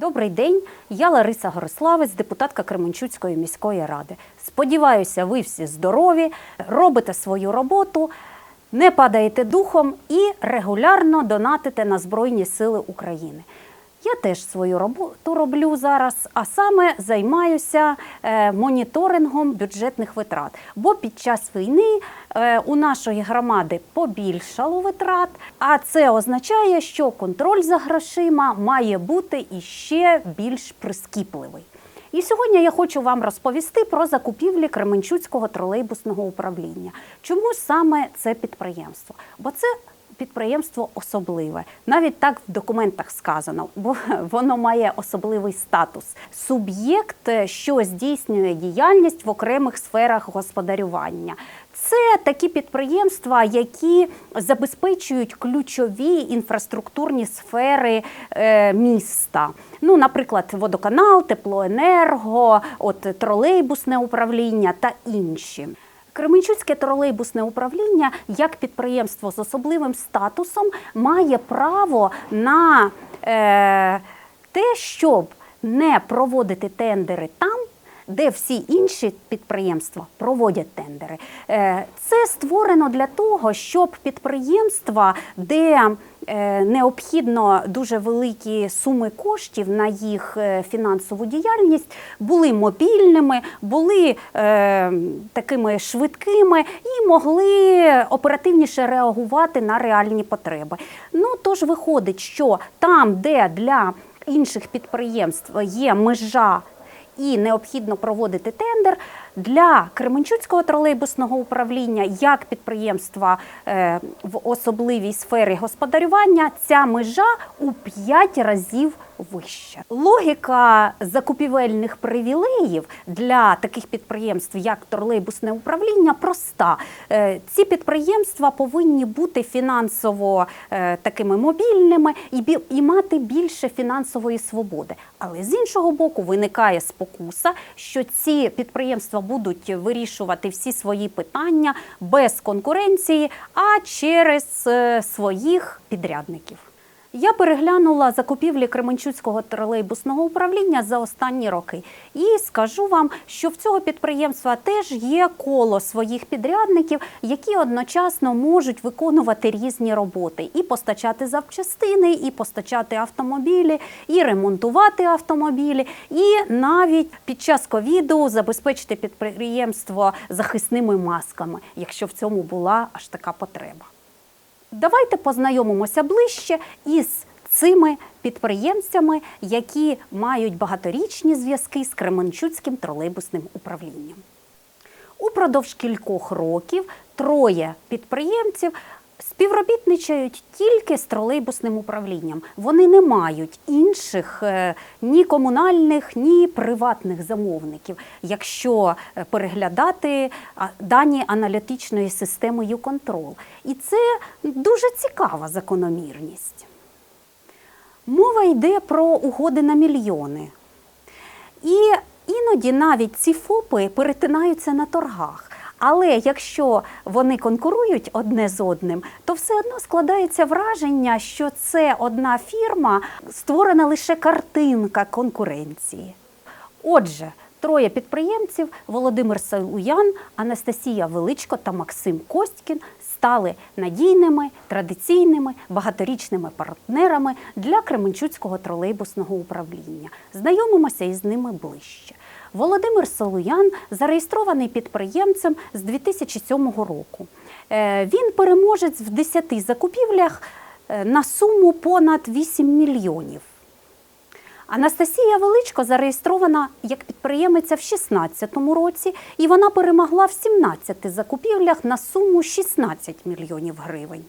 Добрий день, я Лариса Горославець, депутатка Кременчуцької міської ради. Сподіваюся, ви всі здорові, робите свою роботу, не падаєте духом і регулярно донатите на Збройні Сили України. Я теж свою роботу роблю зараз, а саме займаюся е, моніторингом бюджетних витрат. Бо під час війни е, у нашої громади побільшало витрат, а це означає, що контроль за грошима має бути іще більш прискіпливий. І сьогодні я хочу вам розповісти про закупівлі Кременчуцького тролейбусного управління. Чому саме це підприємство? Бо це підприємство особливе. Навіть так в документах сказано, бо воно має особливий статус. Суб'єкт, е, що здійснює діяльність в окремих сферах господарювання. Це такі підприємства, які забезпечують ключові інфраструктурні сфери е, міста. Ну, наприклад, водоканал, теплоенерго, от тролейбусне управління та інші. Кременчуцьке тролейбусне управління як підприємство з особливим статусом має право на е, те, щоб не проводити тендери там, де всі інші підприємства проводять тендери. Е, Це створено для того, щоб підприємства, де необхідно дуже великі суми коштів на їх е, фінансову діяльність, були мобільними, були е, такими швидкими і могли оперативніше реагувати на реальні потреби. Ну тож виходить, що там, де для інших підприємств є межа і необхідно проводити тендер для Кременчуцького тролейбусного управління як підприємства е, в особливій сфері господарювання. Ця межа у 5 разів вища. Логіка закупівельних привілеїв для таких підприємств, як тролейбусне управління, проста. Е, Ці підприємства повинні бути фінансово е, такими мобільними і, мати більше фінансової свободи. Але з іншого боку, виникає спокуса, що ці підприємства будуть вирішувати всі свої питання без конкуренції, а через е, своїх підрядників. Я переглянула закупівлі Кременчуцького тролейбусного управління за останні роки і скажу вам, що в цього підприємства теж є коло своїх підрядників, які одночасно можуть виконувати різні роботи і постачати запчастини, і постачати автомобілі, і ремонтувати автомобілі, і навіть під час ковіду забезпечити підприємство захисними масками, якщо в цьому була аж така потреба. Давайте познайомимося ближче із цими підприємцями, які мають багаторічні зв'язки з Кременчуцьким тролейбусним управлінням. Упродовж кількох років троє підприємців співробітничають тільки з тролейбусним управлінням. Вони не мають інших е, ні комунальних, ні приватних замовників, якщо е, переглядати дані аналітичної системи «Юконтрол». І це дуже цікава закономірність. Мова йде про угоди на мільйони. І іноді навіть ці ФОПи перетинаються на торгах. Але якщо вони конкурують одне з одним, то все одно складається враження, що це одна фірма, створена лише картинка конкуренції. Отже, троє підприємців Володимир Салуян, Анастасія Величко та Максим Костькін стали надійними, традиційними, багаторічними партнерами для Кременчуцького тролейбусного управління. Знайомимося із ними ближче. Володимир Солуян зареєстрований підприємцем з 2007 року. Е, Він переможець в 10 закупівлях е, на суму понад 8 мільйонів. Анастасія Величко зареєстрована як підприємиця в 2016 році, і вона перемогла в 17 закупівлях на суму 16 мільйонів гривень.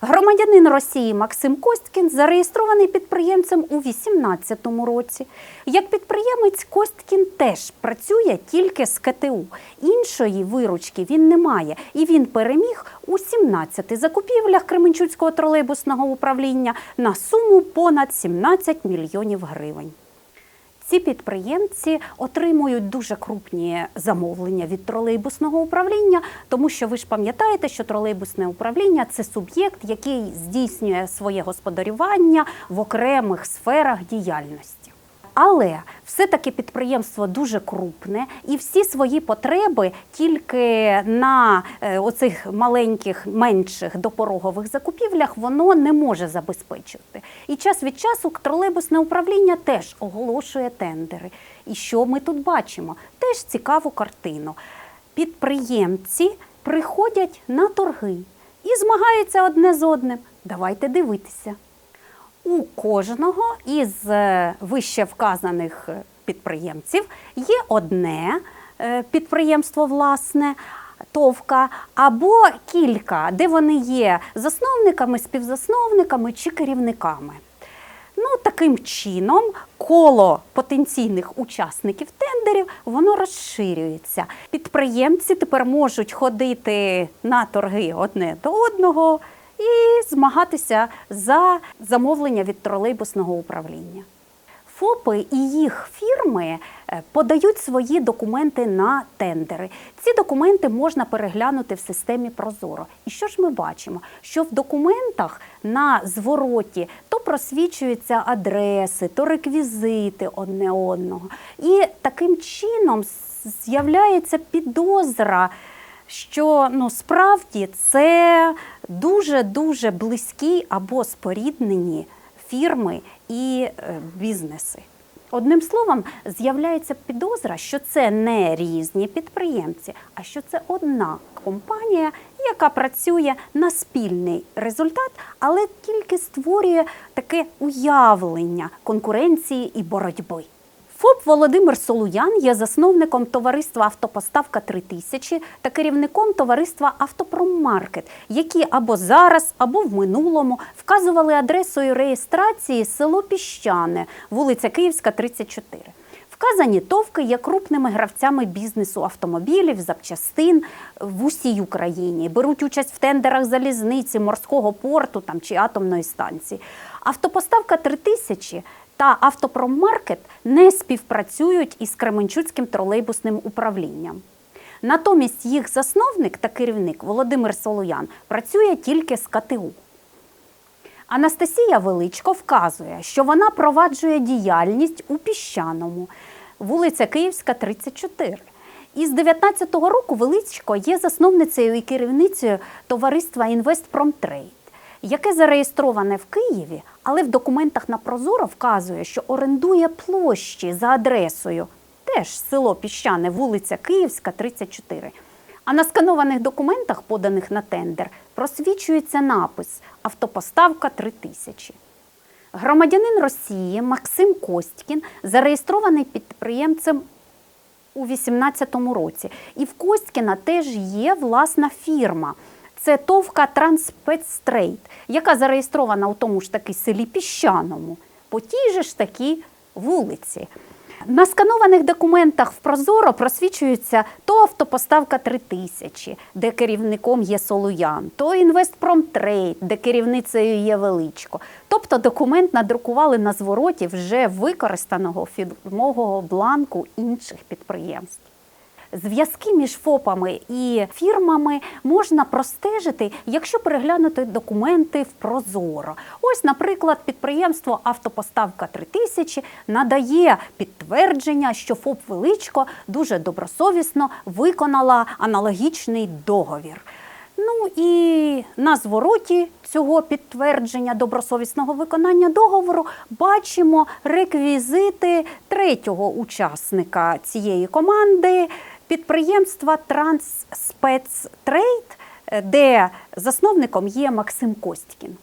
Громадянин Росії Максим Косткін зареєстрований підприємцем у 2018 році. Як підприємець Косткін теж працює тільки з КТУ. Іншої виручки він не має, і він переміг у 17 закупівлях Кременчуцького тролейбусного управління на суму понад 17 мільйонів гривень. Ці підприємці отримують дуже крупні замовлення від тролейбусного управління, тому що ви ж пам'ятаєте, що тролейбусне управління це суб'єкт, який здійснює своє господарювання в окремих сферах діяльності. Але все-таки підприємство дуже крупне, і всі свої потреби тільки на е, оцих маленьких, менших допорогових закупівлях воно не може забезпечити. І час від часу тролейбусне управління теж оголошує тендери. І що ми тут бачимо? Теж цікаву картину. Підприємці приходять на торги і змагаються одне з одним. Давайте дивитися. У кожного із е, вище вказаних е, підприємців є одне е, підприємство, власне, товка, або кілька, де вони є засновниками, співзасновниками чи керівниками. Ну, таким чином, коло потенційних учасників тендерів воно розширюється. Підприємці тепер можуть ходити на торги одне до одного і змагатися за замовлення від тролейбусного управління. ФОПи і їх фірми е, подають свої документи на тендери. Ці документи можна переглянути в системі Прозоро. І що ж ми бачимо? Що в документах на звороті то просвічуються адреси, то реквізити одне одного. І таким чином з'являється підозра. Що ну справді це дуже дуже близькі або споріднені фірми і е, бізнеси. Одним словом, з'являється підозра, що це не різні підприємці, а що це одна компанія, яка працює на спільний результат, але тільки створює таке уявлення конкуренції і боротьби. ФОП Володимир Солуян є засновником товариства Автопоставка 3000 та керівником товариства Автопроммаркет, які або зараз, або в минулому вказували адресою реєстрації село Піщане, вулиця Київська, 34. Вказані товки є крупними гравцями бізнесу автомобілів, запчастин в усій Україні. Беруть участь в тендерах залізниці, морського порту там, чи атомної станції. Автопоставка 3000 та Автопроммаркет не співпрацюють із Кременчуцьким тролейбусним управлінням. Натомість їх засновник та керівник Володимир Солоян працює тільки з КТУ. Анастасія Величко вказує, що вона проваджує діяльність у Піщаному, вулиця Київська, 34. І з 19-го року Величко є засновницею і керівницею товариства Інвестпромтрейд, яке зареєстроване в Києві, але в документах на Прозоро вказує, що орендує площі за адресою теж село Піщане, вулиця Київська, 34. А на сканованих документах, поданих на тендер, просвічується напис Автопоставка 3000. Громадянин Росії Максим Костькін зареєстрований підприємцем у 2018 році. І в Костькіна теж є власна фірма. Це товка Транспецтрейд, яка зареєстрована у тому ж таки селі Піщаному, по тій же ж такій вулиці. На сканованих документах в Прозоро просвічується то автопоставка 3000, де керівником є Солуян, то Інвестпромтрейд, де керівницею є Величко. Тобто документ надрукували на звороті вже використаного фірмового бланку інших підприємств. Зв'язки між ФОПами і фірмами можна простежити, якщо переглянути документи в Прозоро. Ось, наприклад, підприємство Автопоставка 3000 надає підтвердження, що ФОП Величко дуже добросовісно виконала аналогічний договір. Ну і на звороті цього підтвердження добросовісного виконання договору бачимо реквізити третього учасника цієї команди підприємства Трансспецтрейд, де засновником є Максим Костькін.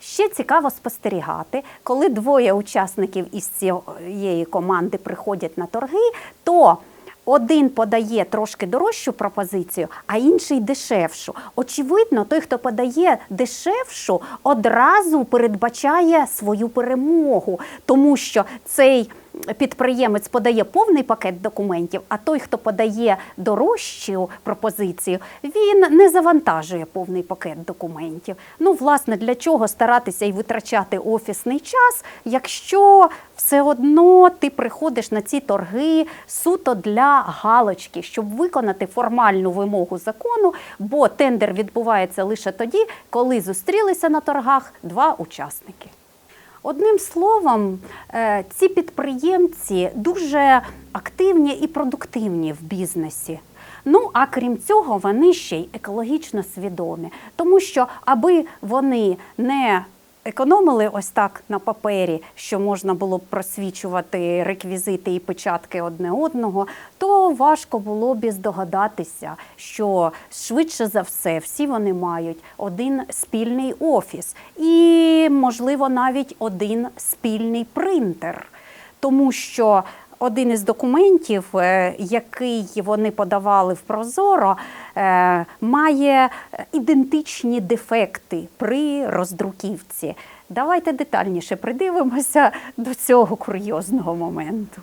Ще цікаво спостерігати, коли двоє учасників із цієї команди приходять на торги, то один подає трошки дорожчу пропозицію, а інший дешевшу. Очевидно, той, хто подає дешевшу, одразу передбачає свою перемогу, тому що цей підприємець подає повний пакет документів, а той, хто подає дорожчу пропозицію, він не завантажує повний пакет документів. Ну, власне, для чого старатися і витрачати офісний час, якщо все одно ти приходиш на ці торги суто для галочки, щоб виконати формальну вимогу закону, бо тендер відбувається лише тоді, коли зустрілися на торгах два учасники. Одним словом, е, ці підприємці дуже активні і продуктивні в бізнесі. Ну а крім цього, вони ще й екологічно свідомі, тому що аби вони не економили ось так на папері, що можна було б просвічувати реквізити і печатки одне одного, то важко було б і здогадатися, що швидше за все всі вони мають один спільний офіс і, можливо, навіть один спільний принтер, тому що один із документів, е, який вони подавали в Прозоро, е, має ідентичні дефекти при роздруківці. Давайте детальніше придивимося до цього курйозного моменту.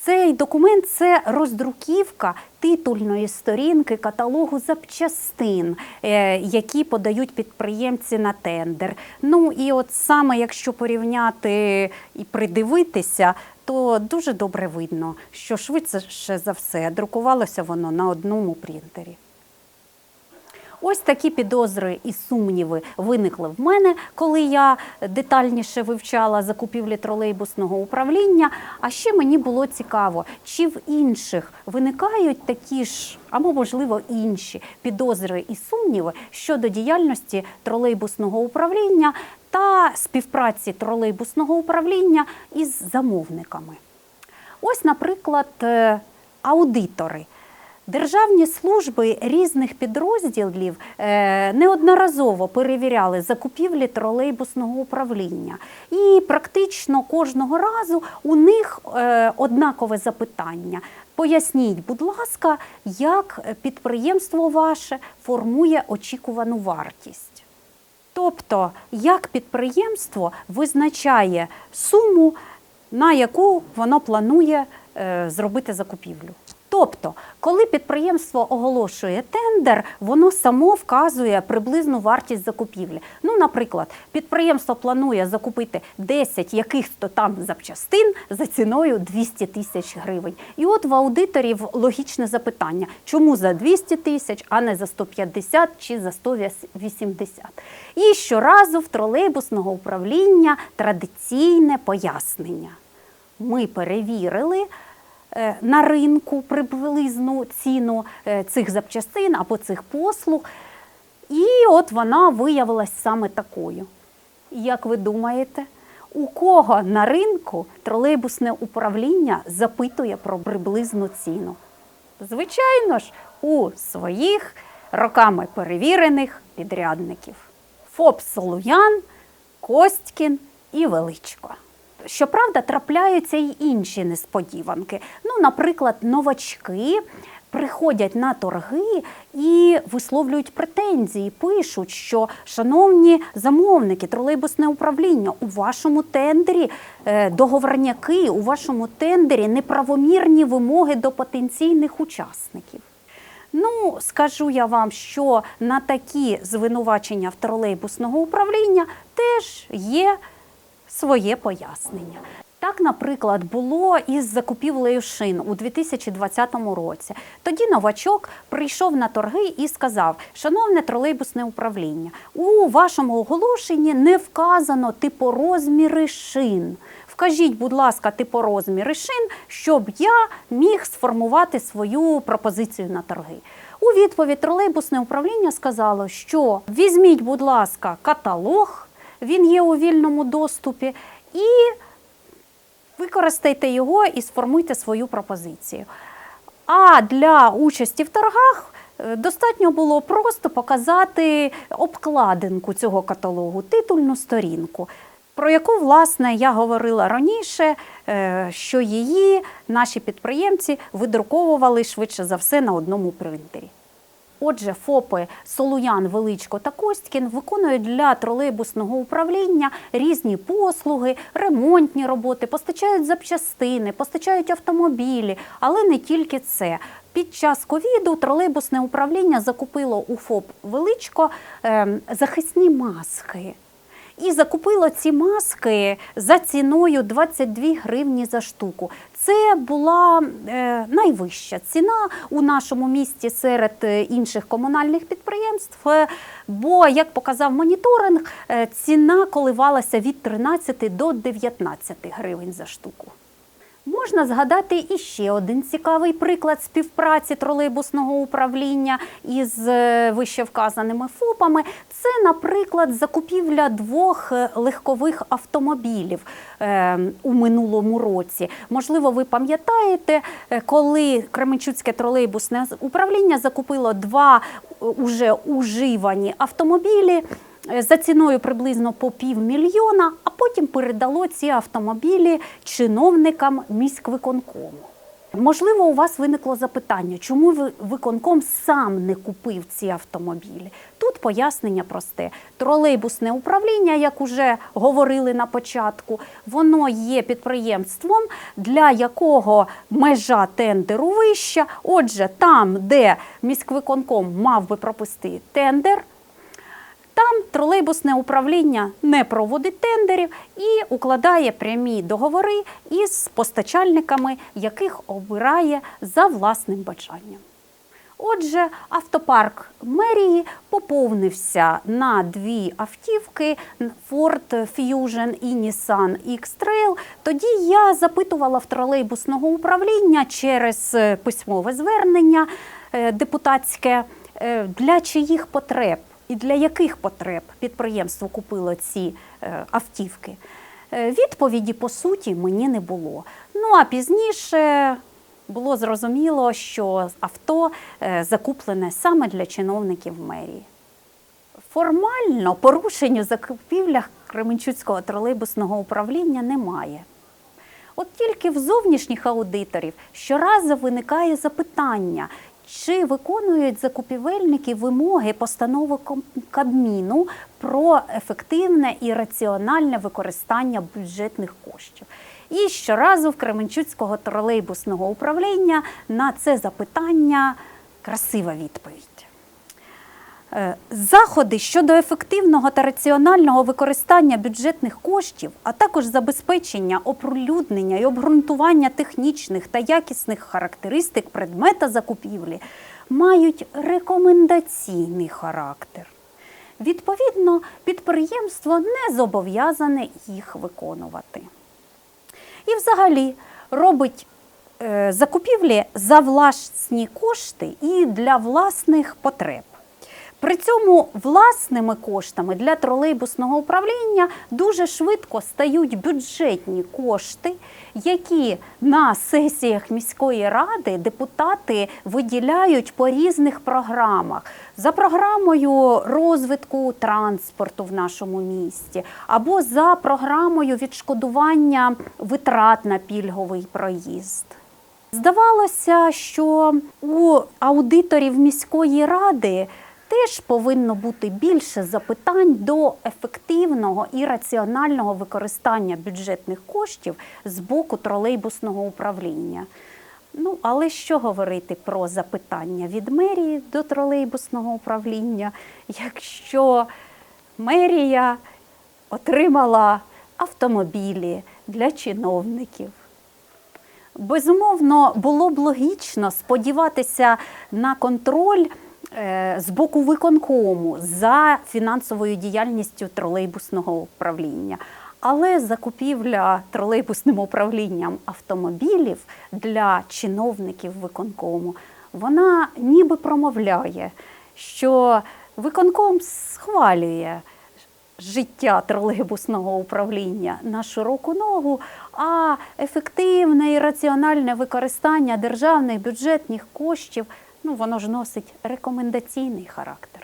Цей документ це роздруківка титульної сторінки каталогу запчастин, е, які подають підприємці на тендер. Ну і от саме якщо порівняти і придивитися, то дуже добре видно, що швидше за все друкувалося воно на одному принтері. Ось такі підозри і сумніви виникли в мене, коли я детальніше вивчала закупівлі тролейбусного управління. А ще мені було цікаво, чи в інших виникають такі ж, або можливо інші підозри і сумніви щодо діяльності тролейбусного управління та співпраці тролейбусного управління із замовниками. Ось, наприклад, е, аудитори. Державні служби різних підрозділів е, неодноразово перевіряли закупівлі тролейбусного управління, і практично кожного разу у них е, однакове запитання. Поясніть, будь ласка, як підприємство ваше формує очікувану вартість. Тобто, як підприємство визначає суму, на яку воно планує е, зробити закупівлю. Тобто, коли підприємство оголошує тендер, воно само вказує приблизну вартість закупівлі. Ну, наприклад, підприємство планує закупити 10 якихось там запчастин за ціною 200 тисяч гривень. І от в аудиторів логічне запитання: чому за 200 тисяч, а не за 150 чи за 180? І щоразу в тролейбусного управління традиційне пояснення. Ми перевірили. Е, на ринку приблизну ціну е, цих запчастин або цих послуг. І от вона виявилась саме такою. Як ви думаєте, у кого на ринку тролейбусне управління запитує про приблизну ціну? Звичайно ж, у своїх роками перевірених підрядників ФОП Солуян, Костькін і Величко. Щоправда, трапляються й інші несподіванки. Ну, наприклад, новачки приходять на торги і висловлюють претензії, пишуть, що шановні замовники, тролейбусне управління, у вашому тендері е, договорняки, у вашому тендері неправомірні вимоги до потенційних учасників. Ну, скажу я вам, що на такі звинувачення в тролейбусного управління теж є своє пояснення. Так, наприклад, було із закупівлею шин у 2020 році. Тоді новачок прийшов на торги і сказав: Шановне тролейбусне управління, у вашому оголошенні не вказано типорозміри шин. Вкажіть, будь ласка, типорозміри шин, щоб я міг сформувати свою пропозицію на торги. У відповідь тролейбусне управління сказало, що візьміть, будь ласка, каталог він є у вільному доступі, і використайте його і сформуйте свою пропозицію. А для участі в торгах е, достатньо було просто показати обкладинку цього каталогу, титульну сторінку. Про яку, власне, я говорила раніше, е, що її наші підприємці видруковували швидше за все на одному принтері. Отже, ФОПи Солуян, Величко та Костькін виконують для тролейбусного управління різні послуги, ремонтні роботи, постачають запчастини, постачають автомобілі, але не тільки це. Під час ковіду тролейбусне управління закупило у ФОП Величко ем, захисні маски. І закупило ці маски за ціною 22 гривні за штуку. Це була е, найвища ціна у нашому місті серед е, інших комунальних підприємств. е, Бо, як показав моніторинг, ціна коливалася від 13 до 19 гривень за штуку. Можна згадати і ще один цікавий приклад співпраці тролейбусного управління із е, вищевказаними ФОПами. Це, наприклад, закупівля двох е, легкових автомобілів е, у минулому році. Можливо, ви пам'ятаєте, коли Кременчуцьке тролейбусне управління закупило два уже уживані автомобілі за ціною приблизно по півмільйона, а потім передало ці автомобілі чиновникам міськвиконкому. Можливо, у вас виникло запитання, чому ви- виконком сам не купив ці автомобілі? Тут пояснення просте. Тролейбусне управління, як уже говорили на початку, воно є підприємством, для якого межа тендеру вища. Отже, там, де міськвиконком мав би пропустити тендер, там тролейбусне управління не проводить тендерів і укладає прямі договори із постачальниками, яких обирає за власним бажанням. Отже, автопарк мерії поповнився на дві автівки Ford Fusion і Nissan X-Trail. Тоді я запитувала в тролейбусного управління через е, письмове звернення е, депутатське, е, для чиїх потреб і для яких потреб підприємство купило ці е, автівки. Е, Відповіді по суті мені не було. Ну а пізніше було зрозуміло, що авто е, закуплене саме для чиновників мерії. Формально порушень у закупівлях Кременчуцького тролейбусного управління немає. От тільки в зовнішніх аудиторів щоразу виникає запитання, чи виконують закупівельники вимоги постанови Кабміну про ефективне і раціональне використання бюджетних коштів. І щоразу в Кременчуцького тролейбусного управління на це запитання красива відповідь. Е, Заходи щодо ефективного та раціонального використання бюджетних коштів, а також забезпечення оприлюднення і обґрунтування технічних та якісних характеристик предмета закупівлі мають рекомендаційний характер. Відповідно, підприємство не зобов'язане їх виконувати. І взагалі робить е, закупівлі за власні кошти і для власних потреб. При цьому власними коштами для тролейбусного управління дуже швидко стають бюджетні кошти, які на сесіях міської ради депутати виділяють по різних програмах. За програмою розвитку транспорту в нашому місті, або за програмою відшкодування витрат на пільговий проїзд. Здавалося, що у аудиторів міської ради теж повинно бути більше запитань до ефективного і раціонального використання бюджетних коштів з боку тролейбусного управління. Ну, але що говорити про запитання від мерії до тролейбусного управління, якщо мерія отримала автомобілі для чиновників? Безумовно, було б логічно сподіватися на контроль з боку виконкому за фінансовою діяльністю тролейбусного управління. Але закупівля тролейбусним управлінням автомобілів для чиновників виконкому, вона ніби промовляє, що виконком схвалює життя тролейбусного управління на широку ногу, а ефективне і раціональне використання державних бюджетних коштів, ну воно ж носить рекомендаційний характер.